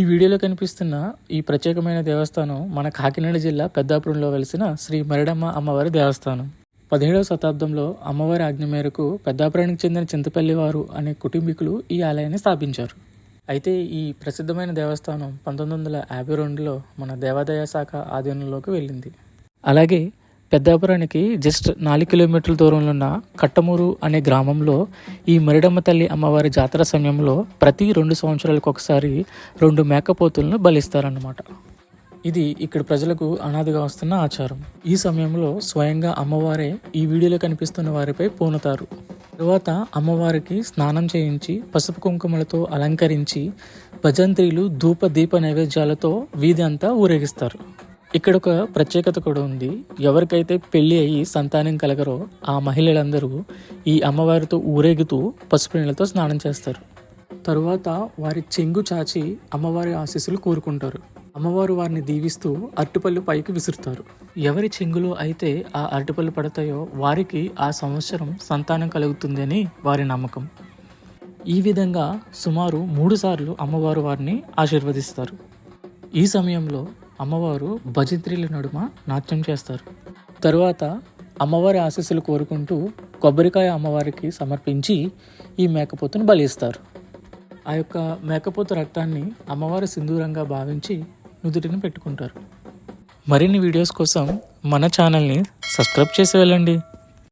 ఈ వీడియోలో కనిపిస్తున్న ఈ ప్రత్యేకమైన దేవస్థానం మన కాకినాడ జిల్లా పెద్దాపురంలో వెలిసిన శ్రీ మరిడమ్మ అమ్మవారి దేవస్థానం. పదిహేడవ శతాబ్దంలో అమ్మవారి ఆజ్ఞ మేరకు పెద్దాపురానికి చెందిన చింతపల్లి వారు అనే కుటుంబీకులు ఈ ఆలయాన్ని స్థాపించారు. అయితే ఈ ప్రసిద్ధమైన దేవస్థానం పంతొమ్మిది వందల యాభై రెండులో మన దేవాదాయ శాఖ ఆధీనంలోకి వెళ్ళింది. అలాగే పెద్దాపురానికి జస్ట్ నాలుగు కిలోమీటర్ల దూరంలో ఉన్న కట్టమూరు అనే గ్రామంలో ఈ మరిడమ్మ తల్లి అమ్మవారి జాతర సమయంలో ప్రతి రెండు సంవత్సరాలకు ఒకసారి రెండు మేకపోతులను బలిస్తారన్నమాట. ఇది ఇక్కడ ప్రజలకు అనాదిగా వస్తున్న ఆచారం. ఈ సమయంలో స్వయంగా అమ్మవారే ఈ వీడియోలో కనిపిస్తున్న వారిపై పూనుతారు. తరువాత అమ్మవారికి స్నానం చేయించి పసుపు కుంకుమలతో అలంకరించి భజంత్రీలు ధూప దీప నైవేద్యాలతో వీధి అంతా ఊరేగిస్తారు. ఇక్కడ ఒక ప్రత్యేకత కూడా ఉంది. ఎవరికైతే పెళ్ళి అయ్యి సంతానం కలగరో ఆ మహిళలందరూ ఈ అమ్మవారితో ఊరేగుతూ పసుపు నీళ్ళతో స్నానం చేస్తారు. తరువాత వారి చెంగు చాచి అమ్మవారి ఆశీస్సులు కోరుకుంటారు. అమ్మవారు వారిని దీవిస్తూ అరటిపళ్ళు పైకి విసురుతారు. ఎవరి చెంగులో అయితే ఆ అరటిపళ్ళు పడతాయో వారికి ఆ సంవత్సరం సంతానం కలుగుతుందని వారి నమ్మకం. ఈ విధంగా సుమారు మూడు సార్లు అమ్మవారు వారిని ఆశీర్వదిస్తారు. ఈ సమయంలో అమ్మవారు భజంత్రీల నడుమ నాట్యం చేస్తారు. తరువాత అమ్మవారి ఆశీస్సులు కోరుకుంటూ కొబ్బరికాయ అమ్మవారికి సమర్పించి ఈ మేకపోతును బలిస్తారు. ఆ యొక్క మేకపోతు రక్తాన్ని అమ్మవారి సింధూరంగా భావించి నుదుటిని పెట్టుకుంటారు. మరిన్ని వీడియోస్ కోసం మన ఛానల్ని సబ్స్క్రైబ్ చేసి వెళ్ళండి.